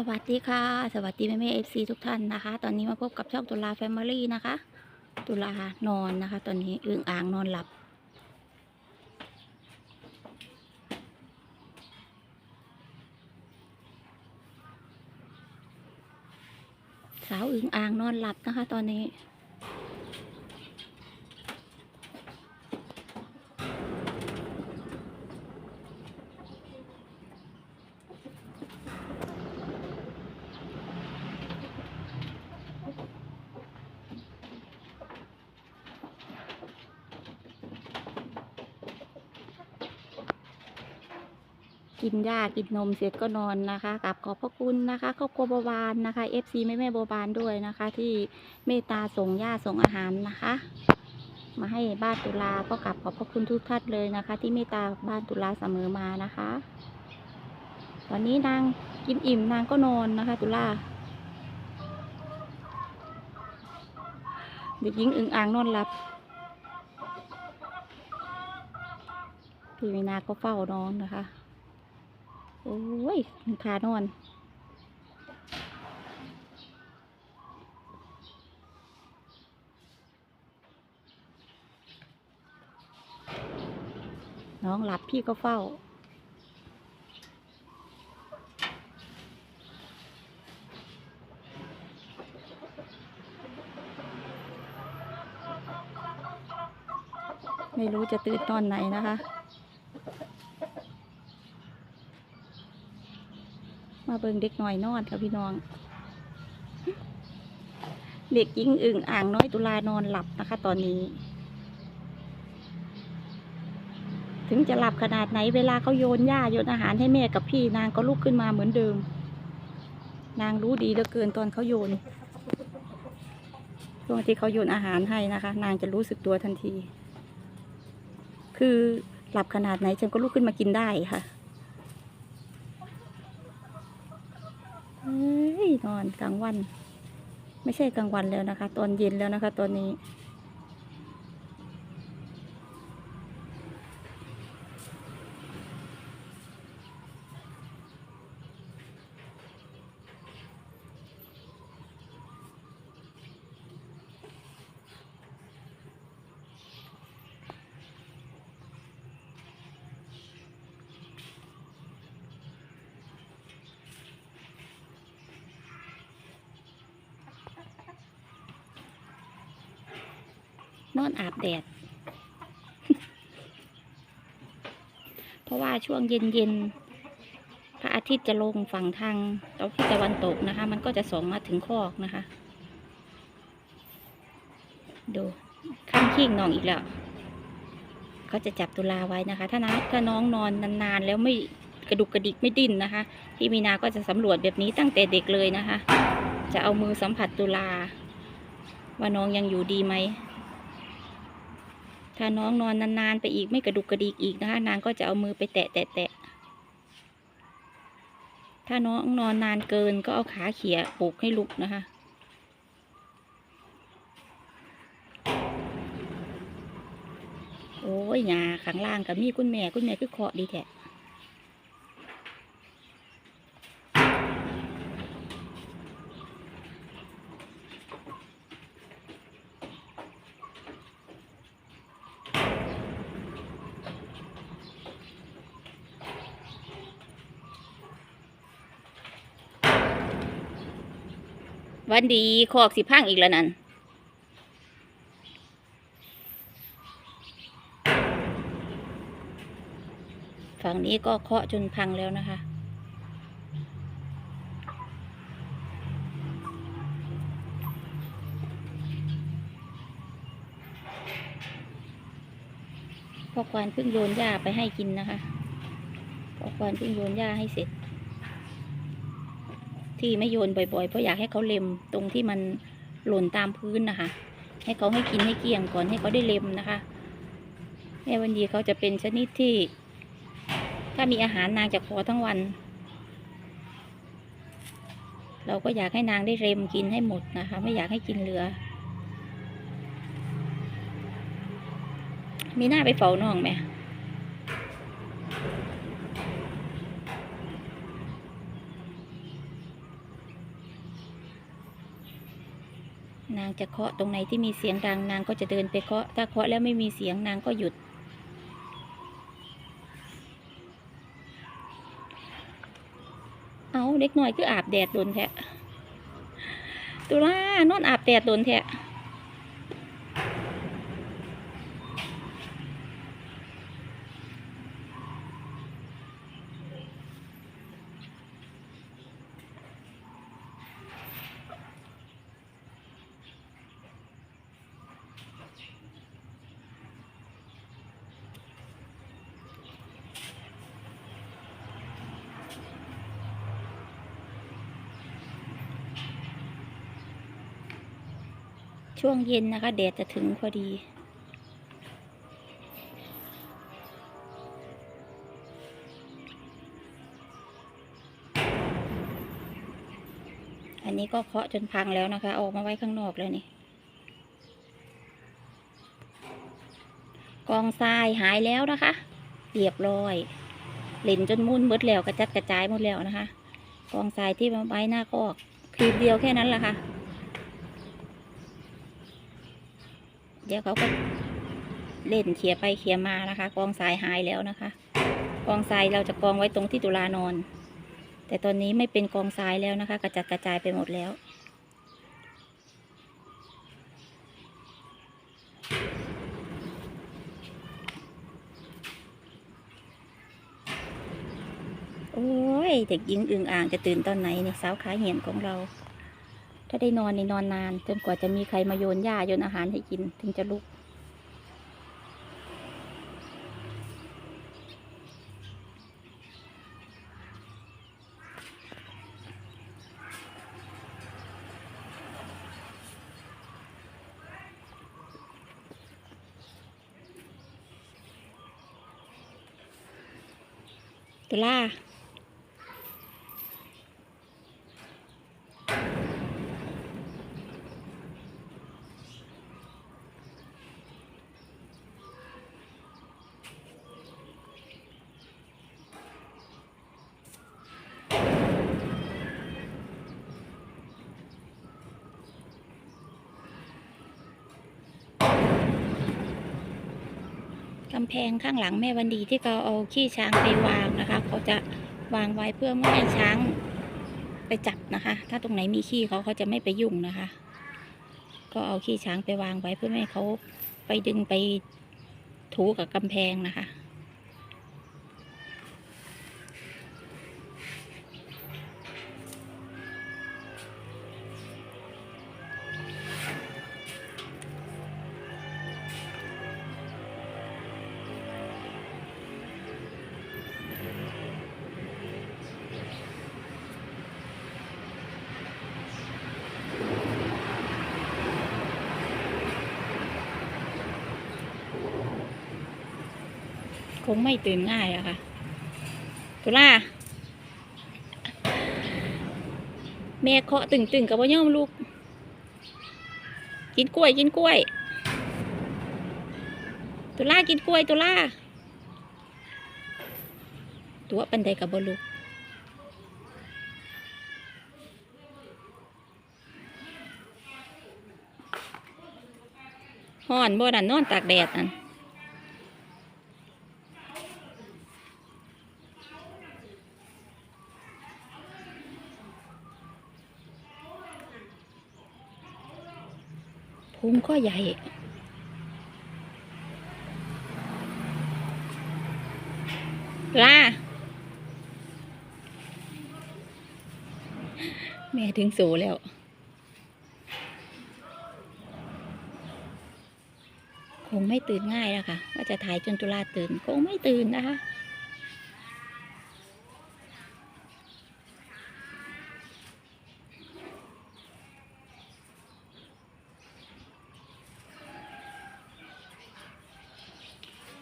สวัสดีค่ะ สวัสดีแม่แม่เอฟซีทุกท่านนะคะ ตอนนี้มาพบกับช่องตุลาแฟมิลี่นะคะ ตุลานอนนะคะ ตอนนี้อึ่งอ่างนอนหลับ สาวอึ่งอ่างนอนหลับนะคะ ตอนนี้ กินหญ้ากินนมเสร็จก็นอนนะคะกลับขอบพระคุณนะคะครอบครัวบวานนะคะ FC แม่แม่บวบานด้วยนะคะ ที่เมตตาส่งหญ้าส่งอาหารนะคะ มาให้บ้านตุลาก็กลับขอบพระคุณทุกท่านเลยนะคะ ที่เมตตาบ้านตุลาเสมอมานะคะตอนนี้นางกินอิ่มนางก็นอนนะคะ ตุลาเด็กหญิงอึ่งอ่างนอนหลับพี่วินาก็เฝ้านอนนะคะ โอ้ยมันคานอน น้องหลับพี่ก็เฝ้า ไม่รู้จะตื่นตอนไหนนะคะ มาเบิ่งเด็กหน่อยนอนค่ะพี่น้อง เด็กหญิงอึ่งอ่างน้อยตุลานอนหลับนะคะ ตอนนี้ ถึงจะหลับขนาดไหนเวลาเขาโยนหญ้าโยนอาหารให้แม่กับพี่นางก็ลุกขึ้นมาเหมือนเดิม นางรู้ดีเหลือเกินตอนเขาโยนช่วงที่เขาโยนอาหารให้นะคะ นางจะรู้สึกตัวทันที คือหลับขนาดไหนฉันก็ลุกขึ้นมากินได้ค่ะ เฮ้ยนอนกลางวัน ไม่ใช่กลางวันแล้วนะคะ ตอนเย็นแล้วนะคะ ตอนนี้ นอนอาบแดด เพราะว่าช่วงเย็นๆพระอาทิตย์จะลงฝั่งทางตะตะวันตกนะคะ มันก็จะส่องมาถึงคอกนะคะ ดูข้างขี้งนองอีกแล้วเขาจะจับตุลาไว้นะคะ ถ้านะถ้าน้องนอนนานๆ แล้วไม่กระดุกกระดิกไม่ดิ้นนะคะ พี่มีนาก็จะสำรวจแบบนี้ตั้งแต่เด็กเลยนะคะ จะเอามือสัมผัสตุลา ว่าน้องยังอยู่ดีไหม ถ้าน้องนอนนานๆไปอีกไม่กระดุกกระดิกอีกนะคะ นางก็จะเอามือไปแตะแตะแตะถ้าน้องนอนนานเกินก็เอาขาเขี่ยปลุกให้ลุกนะคะโอ้ยหยาข้างล่างกับมีคุณแม่คุณแม่คือเคาะดีแท้ วันดีคอกสิพังอีกแล้วนั่นฝั่งนี้ก็เคาะจนพังแล้วนะคะ พ่อควานเพิ่งโยนหญ้าไปให้กินนะคะ พ่อควานเพิ่งโยนหญ้าให้เสร็จ ที่ไม่โยนบ่อยๆ เพราะอยากให้เขาเล็มตรงที่มันหล่นตามพื้นนะคะ ให้เขาให้กินให้เกลี้ยงก่อนให้เขาได้เล็มนะคะแม่วันดีเขาจะเป็นชนิดที่ ถ้ามีอาหารนางจะขอทั้งวัน เราก็อยากให้นางได้เร็มกินให้หมดนะคะ ไม่อยากให้กินเหลือ มีหน้าไปเฝ้าน้องไหมางจะเคาะตรงไหนที่มีเสียงดังนางก็จะเดินไปเคาะ ถ้าเคาะแล้วไม่มีเสียงนางก็หยุด เอาเด็กหน่อยคืออาบแดดโดนแทะตุลานอนอาบแดดโดนแทะ ช่วงเย็นนะคะ แดดจะถึงพอดี อันนี้ก็เคาะจนพังแล้วนะคะ ออกมาไว้ข้างนอกแล้วนี่ กองทรายหายแล้วนะคะ เรียบร้อยเล่นจนมุ่นหมดแล้วกระจัดกระจายหมดแล้วนะคะ กองทรายที่มาไว้หน้าคอกคลิปเดียวแค่นั้นแหละค่ะ เดี๋ยวเขาก็เล่นเขี่ยไปเขี่ยมานะคะ กองทรายหายแล้วนะคะ กองทรายเราจะกองไว้ตรงที่ตุลานอน แต่ตอนนี้ไม่เป็นกองทรายแล้วนะคะ กระจัดกระจายไปหมดแล้วโอ้ยเด็กหญิงอึ่งอ่างจะตื่นตอนไหนเนี่ยสาวขาเหี่ยนของเรา ถ้าได้นอนในนอนนาน จนกว่าจะมีใครมาโยนหญ้าโยนอาหารให้กินถึงจะลุก ตุลาำแพงข้างหลังแม่วันดีที่เขาเอาขี้ช้างไปวางนะคะ เขาจะวางไว้เพื่อไม่ให้ช้างไปจับนะคะ ถ้าตรงไหนมีขี้เขาเขาจะไม่ไปยุ่งนะคะ ก็เอาขี้ช้างไปวางไว้เพื่อไม่ให้เขาไปดึงไปถูกับกำแพงนะคะ คงไม่ตื่นง่ายอะค่ะ ตุลาแม่เคาะตึงตึงๆกับว่าย่อมลูก กินกล้วยกินกล้วย ตุลากินกล้วย ตุลาตัวปันใดกับบลูกห่อนบ่ดันนอนตากแดดนั่น พุงก็ใหญ่ลาแม่ถึงสูแล้ว คงไม่ตื่นง่ายแล้วค่ะ ว่าจะถ่ายจนตุลาตื่น คงไม่ตื่นนะคะ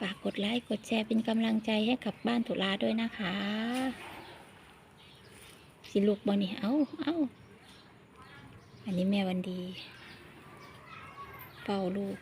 ฝากก ดไลค์กดแชร์เป็นกำลังใจให้กับบ้านตุลาด้วยนะคะ สิลูกบอนี่เอาเอาอันนี้แม่วันดีเฝ้าลูก